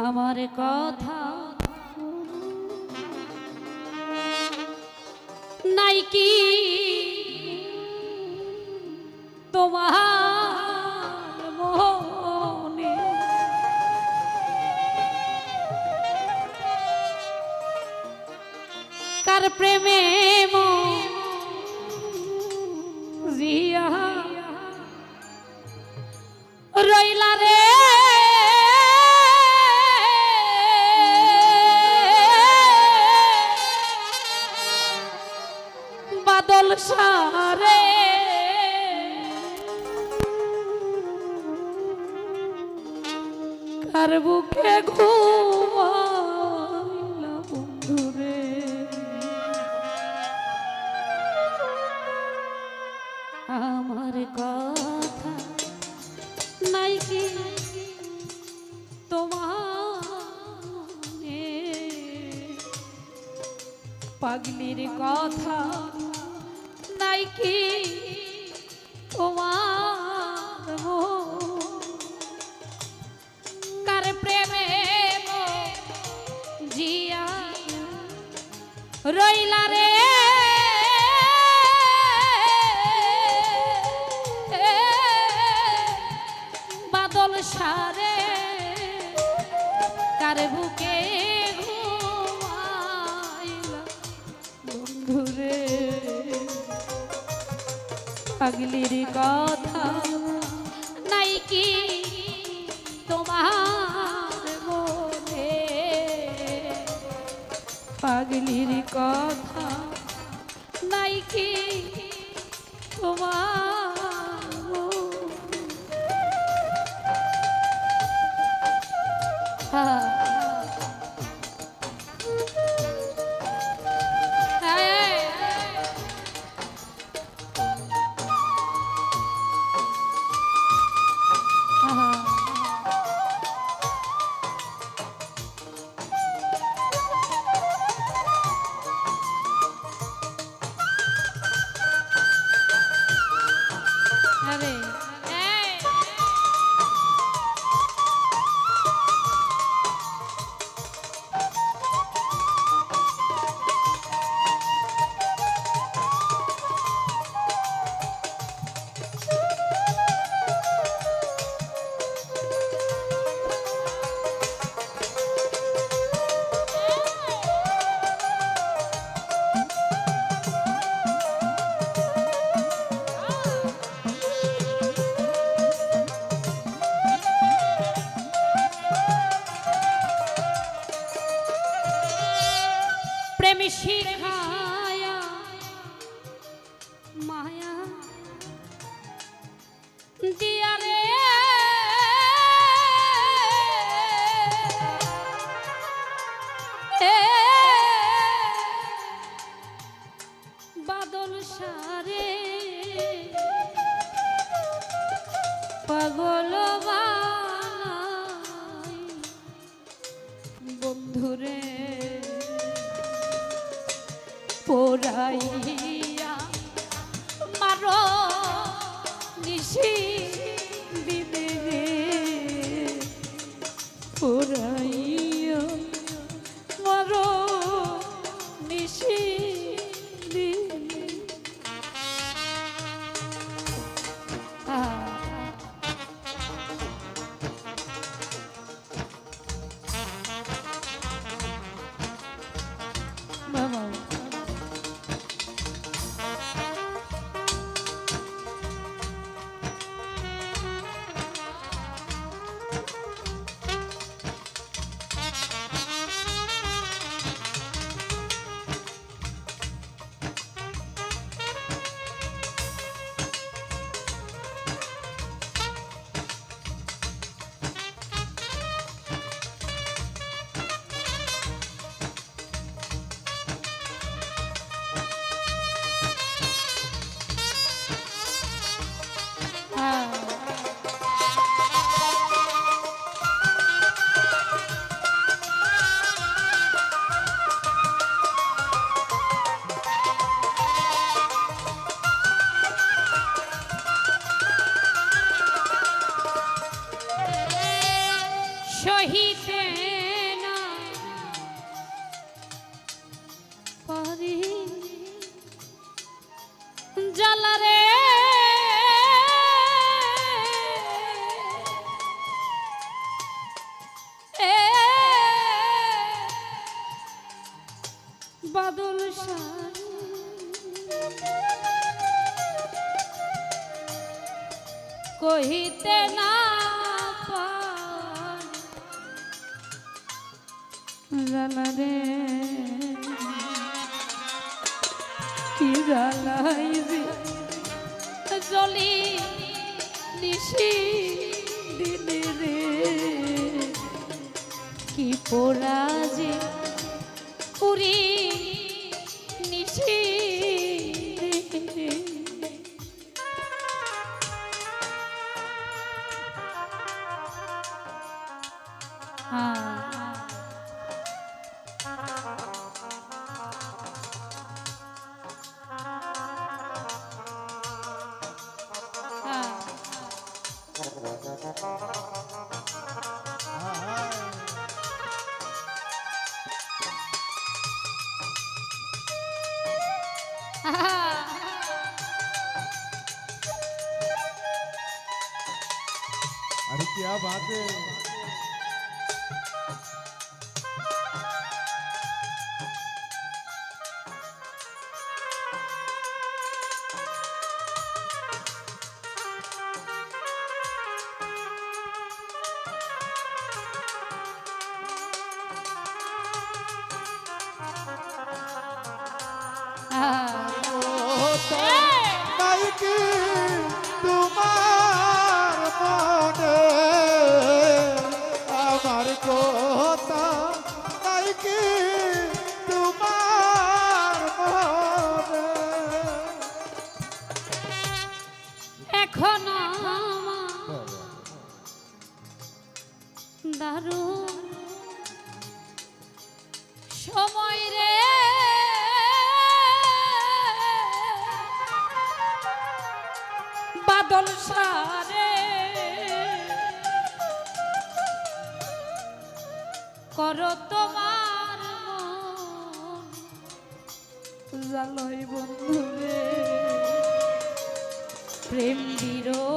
আমার কথা নাই কি তোমার মনে কার প্রেমে রইলা বন্ধুরে আমার কথা নাই কি তোমার? পাগলির কথা নাই কি রইলা রে। বাদল সারে কার বুকে বন্ধুরে পাগলির কথা নাই কি তোমার? পাগলির কথা। নাই কি তোমার পাগল বন্ধুরে পোড়াইয়া জালা রে। কি জ্বালাই যে। জলি নিশি দিনে রে। কি পোড়া যে পুরি নিশি अरे क्या बात है Thank you. দারুণ। সময় জালই বন্ধুরে প্রেম বিরোহী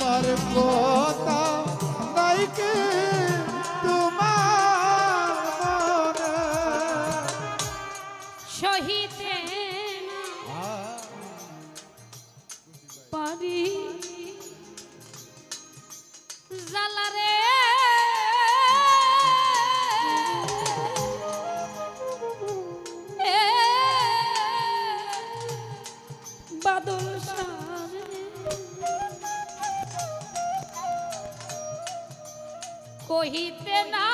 আমার কথা নাই নাইকি তোমার সহিতে পারি। জালারে বাদল সারে কহিতে না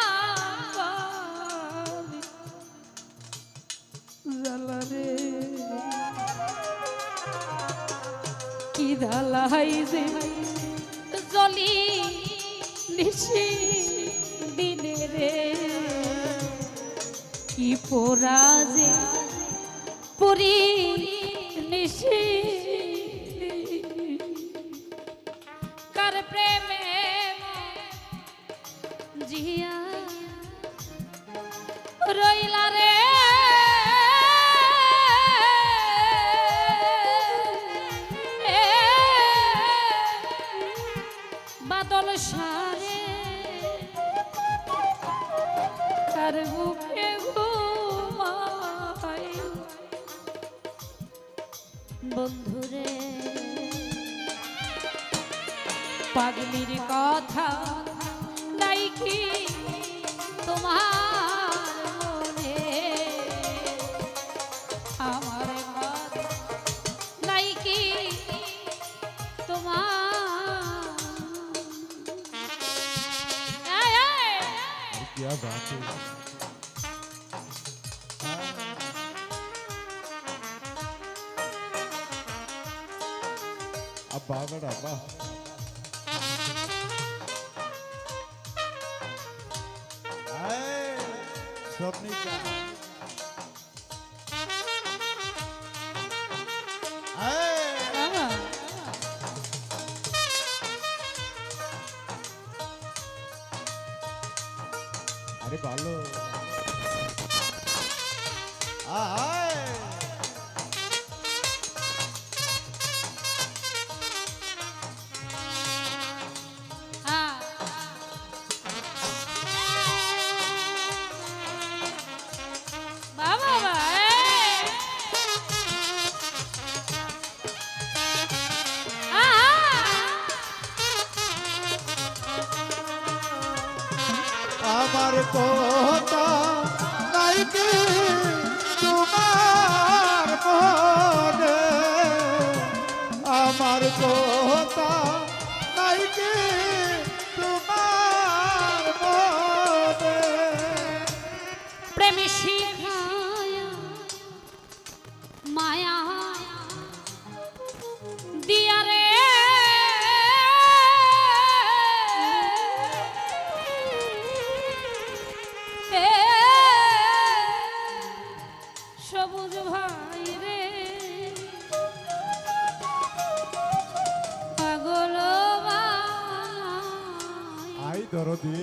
পারি। জালারে কি ধালাই যে। জলি নিশি দিনে রে। কি পোড়া যে। পুরি নিশি কার প্রেমে সাজিয়া রইলা রে। বাদল সারে তার বুকে পাগলির কথা নাই কি তোমার মনে আমার কথা নাই কি তোমার এই, এই। क्या बात है अब्बा बड़ा अब्बा স্বপ্নিকা বাবা, আরে ভালো আয় আমার নাই কি তোমার মনে। প্রেম শিখায়া মায়া দিয়া রে। সবুজ ভাই রে। দরদি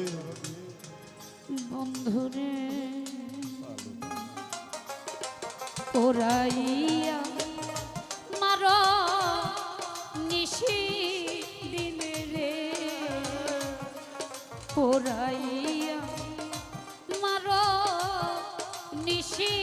বন্ধুরে পোড়াইয়া মার নিশি দিনে রে। পোড়াইয়া মার নিশি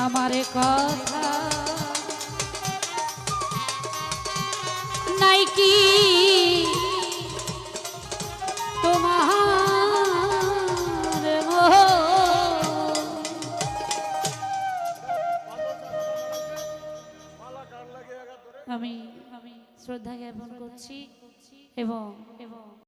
আমার কথা। নাই কি তোমার আমি আমি শ্রদ্ধা জ্ঞাপন করছি এবং এবং